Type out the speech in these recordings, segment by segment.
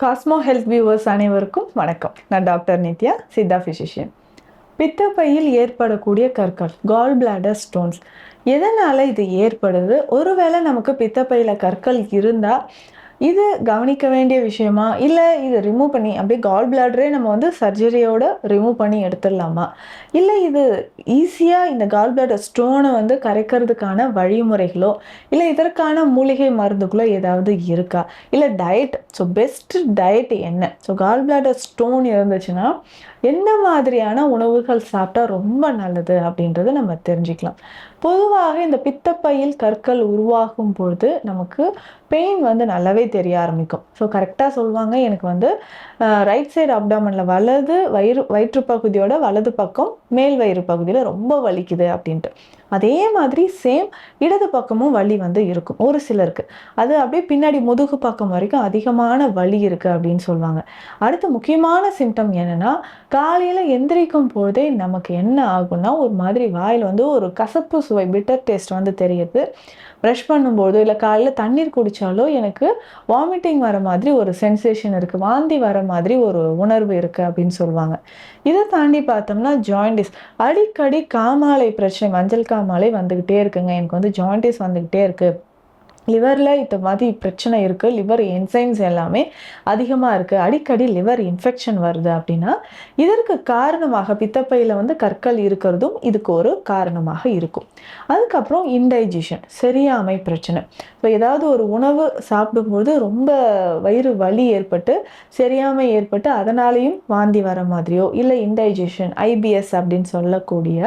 Cosmo health viewers அனைவருக்கும் வணக்கம். நான் டாக்டர் நித்யா சித்தா ஃபிசிஷியன் பித்தப்பையில் ஏற்படக்கூடிய கற்கள் கால் பிளாடர் ஸ்டோன்ஸ் எதனால் இது ஏற்படுது? ஒருவேளை நமக்கு பித்தப்பையில் கற்கள் இருந்தால் இது கவனிக்க வேண்டிய விஷயமா? இல்லை இது ரிமூவ் பண்ணி அப்படியே கால் பிளாடரே நம்ம வந்து சர்ஜரியோட ரிமூவ் பண்ணி எடுத்துடலாமா? இல்லை இது ஈஸியாக இந்த கால் பிளாடர் ஸ்டோனை வந்து கரைக்கிறதுக்கான வழிமுறைகளோ? இல்லை இதற்கான மூலிகை மருந்துகளோ ஏதாவது இருக்கா? இல்லை டயட் ஸோ பெஸ்ட் டயட் என்ன? ஸோ கால் பிளாடர் ஸ்டோன் இருந்துச்சுன்னா என்ன மாதிரியான உணவுகள் சாப்பிட்டா ரொம்ப நல்லது அப்படின்றத நம்ம தெரிஞ்சுக்கலாம். பொதுவாக இந்த பித்தப்பையில் கற்கள் உருவாகும் பொழுது நமக்கு பெயின் வந்து நல்லாவே தெரிய ஆரம்பிக்கும். ஸோ கரெக்டாக சொல்லுவாங்க. எனக்கு வந்து ரைட் சைடு அப்டாமனில் வலது வயிறு வயிற்று பகுதியோட வலது பக்கம் மேல் வயிறு பகுதியில் ரொம்ப வலிக்குது அப்படின்ட்டு. அதே மாதிரி சேம் இடது பக்கமும் வலி வந்து இருக்கும். ஒரு சிலருக்கு. அது அப்படியே பின்னாடி முதுகு பக்கம் வரைக்கும் அதிகமான வலி இருக்குது அப்படின்னு சொல்லுவாங்க. அடுத்து முக்கியமான சிம்டம் என்னென்னா காலையில் எந்திரிக்கும் பொழுதே நமக்கு என்ன ஆகும்னா ஒரு மாதிரி வாயில் வந்து ஒரு கசப்பு சுவை பிட்டர் டேஸ்ட் வந்து தெரியுது. ப்ரஷ் பண்ணும்போதோ இல்லை காலையில் தண்ணீர் குடித்தாலோ எனக்கு வாமிட்டிங் வர மாதிரி ஒரு சென்சேஷன் இருக்குது வாந்தி வர மாதிரி ஒரு உணர்வு இருக்குது அப்படின்னு சொல்லுவாங்க. இதை தாண்டி பார்த்தோம்னா ஜாயிண்டிஸ் அடிக்கடி காமாலை பிரச்சனை மஞ்சள் காமாலை வந்துக்கிட்டே இருக்குங்க. எனக்கு வந்து ஜாயின்டிஸ் வந்துக்கிட்டே இருக்குது லிவரில் இந்த மாதிரி பிரச்சனை இருக்குது லிவர் என்சைம்ஸ் எல்லாமே அதிகமாக இருக்குது அடிக்கடி லிவர் இன்ஃபெக்ஷன் வருது அப்படின்னா இதற்கு காரணமாக பித்தப்பையில் வந்து கற்கள் இருக்கிறதும் இதுக்கு ஒரு காரணமாக இருக்கும். அதுக்கப்புறம் இன்டைஜஷன் சரியாமை பிரச்சனை. இப்போ ஏதாவது ஒரு உணவு சாப்பிடும்போது ரொம்ப வயிறு வலி ஏற்பட்டு சரியாமை ஏற்பட்டு அதனாலேயும் வாந்தி வர மாதிரியோ இல்லை இன்டைஜஷன் ஐபிஎஸ் அப்படின்னு சொல்லக்கூடிய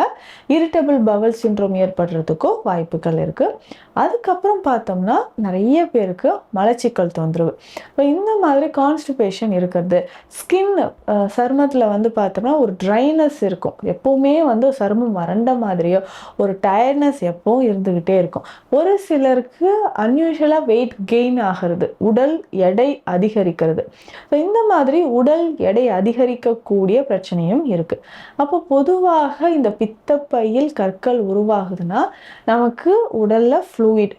இரிட்டபிள் பவல் சின்ட்ரோம் ஏற்படுறதுக்கோ வாய்ப்புகள் இருக்குது அதுக்கப்புறம் பார்த்தோம்னா நிறைய பேருக்கு மலச்சிக்கல் தொந்தரவு. இப்போ இந்த மாதிரி கான்ஸ்டிபேஷன் இருக்கிறது. ஸ்கின் சருமத்தில் வந்து பார்த்தோம்னா ஒரு ட்ரைனஸ் இருக்கும். எப்போவுமே வந்து சருமம் வறண்ட மாதிரியோ ஒரு டயர்ட்னஸ் எப்பவும் இருந்துக்கிட்டே இருக்கும். ஒரு சிலருக்கு அன்யூஷுவலாக வெயிட் கெயின் ஆகிறது. உடல் எடை அதிகரிக்கிறது. ஸோ இந்த மாதிரி உடல் எடை அதிகரிக்கக்கூடிய பிரச்சனையும் இருக்குது அப்போ பொதுவாக இந்த பித்தப்பையில் கற்கள் உருவாகுதுன்னா நமக்கு உடலில் ஃப்ளூயிட்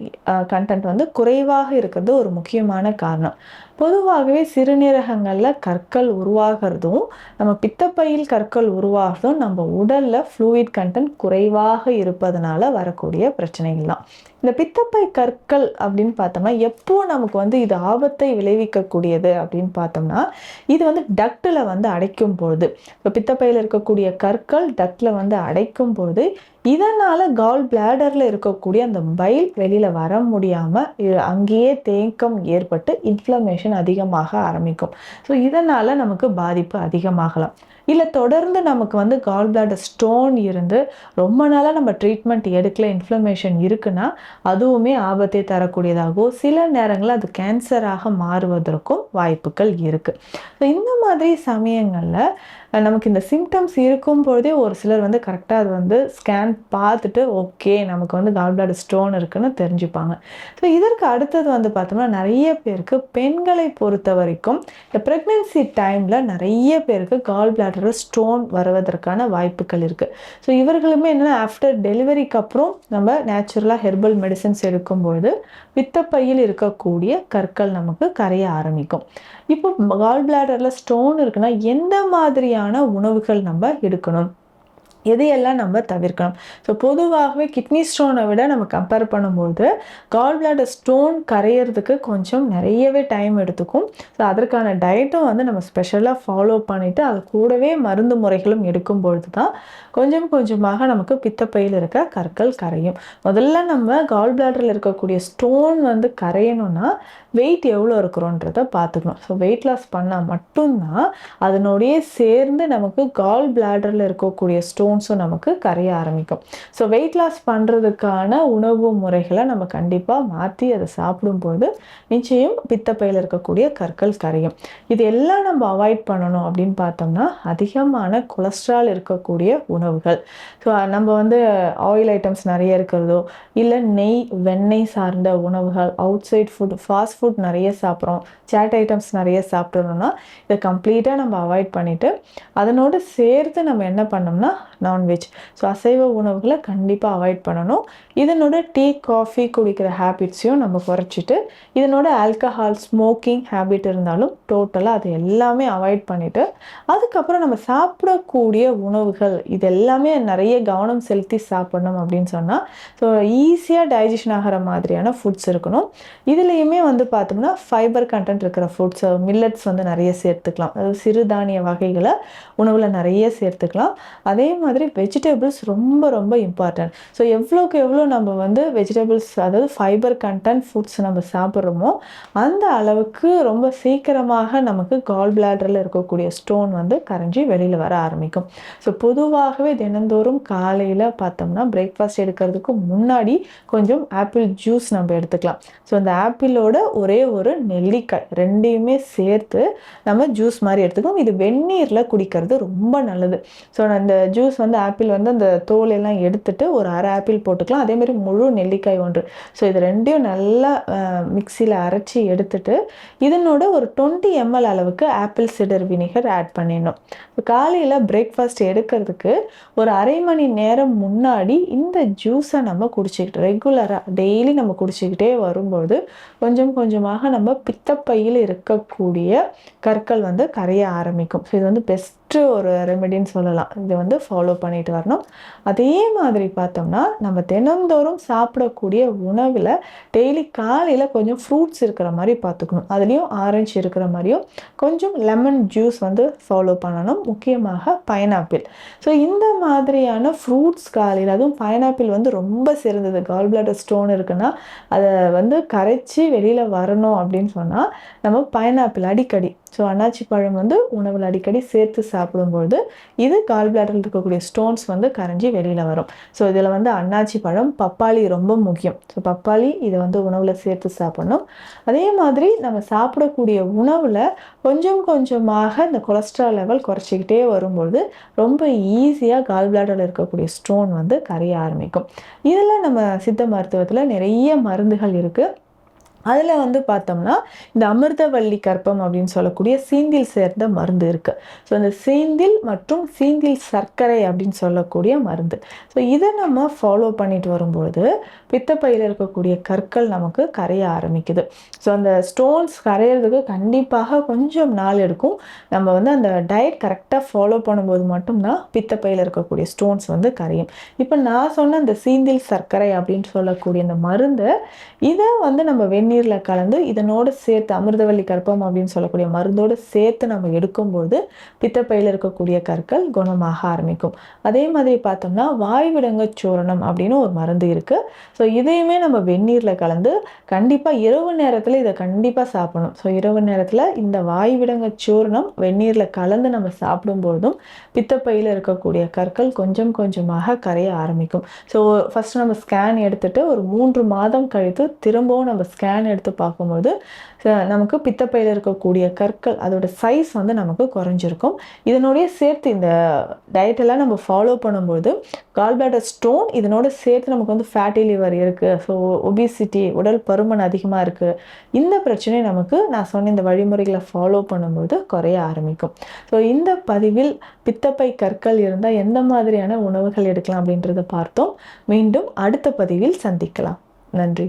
கண்டென்ட் வந்து குறைவாக இருக்கிறது ஒரு முக்கியமான காரணம். பொதுவாகவே சிறுநீரகங்களில் கற்கள் உருவாகிறதும் நம்ம பித்தப்பையில் கற்கள் உருவாகிறதும் நம்ம உடலில் ஃப்ளூயிட் கண்டென்ட் குறைவாக இருப்பதனால வரக்கூடிய பிரச்சனைகள் தான் இந்த பித்தப்பை கற்கள் அப்படின்னு பார்த்தோம்னா எப்போ நமக்கு வந்து இது ஆபத்தை விளைவிக்கக்கூடியது அப்படின்னு பார்த்தோம்னா இது வந்து டக்டில் வந்து அடைக்கும் பொழுது இப்போ பித்தப்பையில் இருக்கக்கூடிய கற்கள் டக்டில் வந்து அடைக்கும் பொழுது இதனால் கால் பிளாடரில் இருக்கக்கூடிய அந்த பைல் வெளியில் வர முடியாமல் அங்கேயே தேக்கம் ஏற்பட்டு இன்ஃப்ளமேஷன் அதிகமாக ஆரம்பிக்கும். ஸோ இதனால் நமக்கு பாதிப்பு அதிகமாகலாம். இல்லை தொடர்ந்து நமக்கு வந்து கால் பிளாடர் ஸ்டோன் இருந்து ரொம்ப நாளாக நம்ம ட்ரீட்மெண்ட் எடுக்கல இன்ஃப்ளமேஷன் இருக்குன்னா அதுவுமே ஆபத்தை தரக்கூடியதாகவும் சில நேரங்களில் அது கேன்சராக மாறுவதற்கும் வாய்ப்புகள் இருக்குது ஸோ இந்த மாதிரி சமயங்களில் நமக்கு இந்த சிம்டம்ஸ் இருக்கும் பொழுதே ஒரு சிலர் வந்து கரெக்டாக அது வந்து ஸ்கேன் பார்த்துட்டு ஓகே நமக்கு வந்து கால் பிளாடர் ஸ்டோன் இருக்குன்னு தெரிஞ்சுப்பாங்க. ஸோ இதற்கு அடுத்தது வந்து பார்த்தோம்னா நிறைய பேருக்கு பெண்களை பொறுத்த வரைக்கும் இந்த ப்ரெக்னென்சி டைமில் நிறைய பேருக்கு கால் பிளாடரில் ஸ்டோன் வருவதற்கான வாய்ப்புகள் இருக்குது ஸோ இவர்களுமே என்னென்னா ஆஃப்டர் டெலிவரிக்கு அப்புறம் நம்ம நேச்சுரலாக ஹெர்பல் மெடிசன்ஸ் எடுக்கும்பொழுது பித்தப்பையில் இருக்கக்கூடிய கற்கள் நமக்கு கரைய ஆரம்பிக்கும். இப்போ கால் பிளாடரில் ஸ்டோன் இருக்குன்னா எந்த மாதிரியான உணவுகள் நம்ம எடுக்கணும்? எதையெல்லாம் நம்ம தவிர்க்கணும்? ஸோ பொதுவாகவே கிட்னி ஸ்டோனை விட நம்ம கம்பேர் பண்ணும்போது கால் பிளாடர் ஸ்டோன் கரையிறதுக்கு கொஞ்சம் நிறையவே டைம் எடுத்துக்கும். ஸோ அதற்கான டயட்டும் வந்து நம்ம ஸ்பெஷலாக ஃபாலோ பண்ணிவிட்டு அது கூடவே மருந்து முறைகளும் எடுக்கும் பொழுது தான் கொஞ்சம் கொஞ்சமாக நமக்கு பித்தப்பையில் இருக்க கற்கள் கரையும். முதல்ல நம்ம கால் பிளாடரில் இருக்கக்கூடிய ஸ்டோன் வந்து கரையணும்னா வெயிட் எவ்வளோ இருக்கிறோன்றத பார்த்துக்கணும். ஸோ வெயிட் லாஸ் பண்ணால் மட்டும்தான் அதனோடையே சேர்ந்து நமக்கு கால் பிளாடரில் இருக்கக்கூடிய ஸ்டோன் ஸ்டோன்ஸும் நமக்கு கரைய ஆரம்பிக்கும். ஸோ வெயிட் லாஸ் பண்ணுறதுக்கான உணவு முறைகளை நம்ம கண்டிப்பாக மாற்றி அதை சாப்பிடும்போது நிச்சயம் பித்தப்பையில் இருக்கக்கூடிய கற்கள் கரையும். இது எல்லாம் நம்ம அவாய்ட் பண்ணணும் அப்படின்னு பார்த்தோம்னா அதிகமான கொலஸ்ட்ரால் இருக்கக்கூடிய உணவுகள். ஸோ நம்ம வந்து ஆயில் ஐட்டம்ஸ் நிறைய இருக்கிறதோ இல்லை நெய் வெண்ணெய் சார்ந்த உணவுகள் outside food fast food நிறைய சாப்பிட்றோம் சேட் ஐட்டம்ஸ் நிறைய சாப்பிட்றோம்னா இதை கம்ப்ளீட்டாக நம்ம அவாய்ட் பண்ணிவிட்டு அதனோடு சேர்த்து நம்ம என்ன பண்ணோம்னா நான்வெஜ் ஸோ அசைவ உணவுகளை கண்டிப்பாக அவாய்ட் பண்ணணும். இதனோட டீ காஃபி குடிக்கிற ஹேபிட்ஸையும் நம்ம குறைச்சிட்டு இதனோட ஆல்கஹால் ஸ்மோக்கிங் ஹேபிட் இருந்தாலும் டோட்டலாக அது எல்லாமே அவாய்ட் பண்ணிவிட்டு அதுக்கப்புறம் நம்ம சாப்பிடக்கூடிய உணவுகள் இது எல்லாமே நிறைய கவனம் செலுத்தி சாப்பிடணும் அப்படின்னு சொன்னால் ஸோ ஈஸியாக டைஜஷன் ஆகிற மாதிரியான ஃபுட்ஸ் இருக்கணும். இதுலேயுமே வந்து பார்த்தோம்னா ஃபைபர் கண்டென்ட் இருக்கிற ஃபுட்ஸ் மில்லட்ஸ் வந்து நிறைய சேர்த்துக்கலாம். அதாவது சிறுதானிய வகைகளை உணவில் நிறைய சேர்த்துக்கலாம். அதே மாதிரி வெஜிடபிள்ஸ் ரொம்ப ரொம்ப இம்பார்ட்டன்ட் ஸோ எவ்வளோக்கு எவ்வளோ நம்ம வந்து வெஜிடபிள்ஸ் அதாவது ஃபைபர் கண்டென்ட் ஃபுட்ஸ் நம்ம சாப்பிட்றோமோ அந்த அளவுக்கு ரொம்ப சீக்கிரமாக நமக்கு கால் பிளாடரில் இருக்கக்கூடிய ஸ்டோன் வந்து கரைஞ்சி வெளியில் வர ஆரம்பிக்கும். ஸோ பொதுவாகவே தினந்தோறும் காலையில் பார்த்தோம்னா பிரேக்ஃபாஸ்ட் எடுக்கிறதுக்கு முன்னாடி கொஞ்சம் ஆப்பிள் ஜூஸ் நம்ம எடுத்துக்கலாம். ஸோ அந்த ஆப்பிளோட ஒரே ஒரு நெல்லிக்காய் ரெண்டையுமே சேர்த்து நம்ம ஜூஸ் மாதிரி எடுத்துக்கோம் இது வெந்நீரில் குடிக்கிறது ரொம்ப நல்லது. ஸோ அந்த ஜூஸ் வந்து ஆப்பிள் வந்து அந்த தோல் எல்லாம் எடுத்துட்டு ஒரு அரை ஆப்பிள் போட்டுக்கலாம். அதேமாதிரி முழு நெல்லிக்காய் ஒன்று. ஸோ இது ரெண்டையும் நல்லா மிக்சியில் அரைச்சி எடுத்துட்டு இதனோட ஒரு டுவெண்ட்டி எம்எல் அளவுக்கு ஆப்பிள் சிடர் வினிகர் ஆட் பண்ணிடணும். காலையில் பிரேக்ஃபாஸ்ட் எடுக்கிறதுக்கு ஒரு அரை மணி நேரம் முன்னாடி இந்த ஜூஸை நம்ம குடிச்சிக்கிட்டு ரெகுலராக டெய்லி நம்ம குடிச்சிக்கிட்டே வரும்போது கொஞ்சம் கொஞ்சமாக நம்ம பித்தப்பையில் இருக்கக்கூடிய கற்கள் வந்து கரைய ஆரம்பிக்கும். ஸோ இது வந்து பெஸ்ட் பெஸ்ட்டு ஒரு ரெமெடின்னு சொல்லலாம். இது வந்து ஃபாலோ பண்ணிட்டு வரணும். அதே மாதிரி பார்த்தோம்னா நம்ம தினந்தோறும் சாப்பிடக்கூடிய உணவில் டெய்லி காலையில் கொஞ்சம் ஃப்ரூட்ஸ் இருக்கிற மாதிரி பார்த்துக்கணும். அதுலேயும் ஆரஞ்சு இருக்கிற மாதிரியும் கொஞ்சம் லெமன் ஜூஸ் வந்து ஃபாலோ பண்ணணும். முக்கியமாக பைனாப்பிள் ஸோ இந்த மாதிரியான ஃப்ரூட்ஸ் காலையில் அதுவும் பைனாப்பிள் வந்து ரொம்ப சிறந்தது. கால் பிளாடர் ஸ்டோன் இருக்குன்னா அதை வந்து கரைச்சி வெளியில் வரணும் அப்படின்னு சொன்னால் நம்ம பைனாப்பிள் அடிக்கடி ஸோ அன்னாச்சி பழம் வந்து உணவில் அடிக்கடி சேர்த்து சாப்பிடும்பொழுது இது கால் பிளாடரில் இருக்கக்கூடிய ஸ்டோன்ஸ் வந்து கரைஞ்சி வெளியில் வரும். ஸோ இதில் வந்து அன்னாச்சி பழம் பப்பாளி ரொம்ப முக்கியம். ஸோ பப்பாளி இதை வந்து உணவில் சேர்த்து சாப்பிடணும். அதே மாதிரி நம்ம சாப்பிடக்கூடிய உணவில் கொஞ்சம் கொஞ்சமாக இந்த கொலஸ்ட்ரால் லெவல் குறைச்சிக்கிட்டே வரும்பொழுது ரொம்ப ஈஸியாக கால் பிளாடரில் இருக்கக்கூடிய ஸ்டோன் வந்து கரைய ஆரம்பிக்கும். இதில் நம்ம சித்த மருத்துவத்தில் நிறைய மருந்துகள் இருக்குது அதில் வந்து பார்த்தோம்னா இந்த அமிர்தவள்ளி கற்பம் அப்படின்னு சொல்லக்கூடிய சீந்தில் சேர்ந்த மருந்து இருக்குது ஸோ இந்த சீந்தில் மற்றும் சீந்தில் சர்க்கரை அப்படின்னு சொல்லக்கூடிய மருந்து. ஸோ இதை நம்ம ஃபாலோ பண்ணிட்டு வரும்பொழுது பித்தப்பையில் இருக்கக்கூடிய கற்கள் நமக்கு கரைய ஆரம்பிக்குது. ஸோ அந்த ஸ்டோன்ஸ் கரையிறதுக்கு கண்டிப்பாக கொஞ்சம் நாள் எடுக்கும். நம்ம வந்து அந்த டயட் கரெக்டாக ஃபாலோ பண்ணும்போது மட்டும்தான் பித்தப்பையில் இருக்கக்கூடிய ஸ்டோன்ஸ் வந்து கரையும். இப்போ நான் சொன்ன அந்த சீந்தில் சர்க்கரை அப்படின்னு சொல்லக்கூடிய அந்த மருந்து இதை வந்து நம்ம வெண் வெந்நீரில் கலந்து இதனோடு சேர்த்து அமிர்தவள்ளி கற்பம் அப்படின்னு சொல்லக்கூடிய மருந்தோடு சேர்த்து நம்ம எடுக்கும்போது பித்தப்பையில் இருக்கக்கூடிய கற்கள் குணமாக ஆரம்பிக்கும். அதே மாதிரி பார்த்தோம்னா வாய்விடங்க சூரணம் அப்படின்னு ஒரு மருந்து இருக்குது ஸோ இதையுமே நம்ம வெந்நீரில் கலந்து கண்டிப்பாக இரவு நேரத்தில் இதை கண்டிப்பாக சாப்பிடணும். ஸோ இரவு நேரத்தில் இந்த வாய்விடங்க சூரணம் வெந்நீரில் கலந்து நம்ம சாப்பிடும்பொழுதும் பித்தப்பையில் இருக்கக்கூடிய கற்கள் கொஞ்சம் கொஞ்சமாக கரைய ஆரம்பிக்கும். ஸோ ஃபஸ்ட்டு நம்ம ஸ்கேன் எடுத்துகிட்டு ஒரு மூன்று மாதம் கழித்து திரும்பவும் நம்ம ஸ்கேன் எடுத்து பார்க்கும்போது நமக்கு பித்தப்பையில் இருக்கக்கூடிய கற்கள் அதோட சைஸ் வந்து நமக்கு குறைஞ்சிருக்கும். இதனுடைய சேர்த்து இந்த டயட்டெல்லாம் நம்ம ஃபாலோ பண்ணும்போது கால்பிளாடர் ஸ்டோன் இதனோட சேர்த்து நமக்கு வந்து ஃபேட்டி லிவர் இருக்குது ஸோ ஒபிசிட்டி உடல் பருமன் அதிகமாக இருக்குது இந்த பிரச்சனை நமக்கு நான் சொன்ன இந்த வழிமுறைகளை ஃபாலோ பண்ணும்போது குறைய ஆரம்பிக்கும். ஸோ இந்த பதிவில் பித்தப்பை கற்கள் இருந்தால் எந்த மாதிரியான உணவுகள் எடுக்கலாம் அப்படின்றத பார்த்தோம். மீண்டும் அடுத்த பதிவில் சந்திக்கலாம். நன்றி.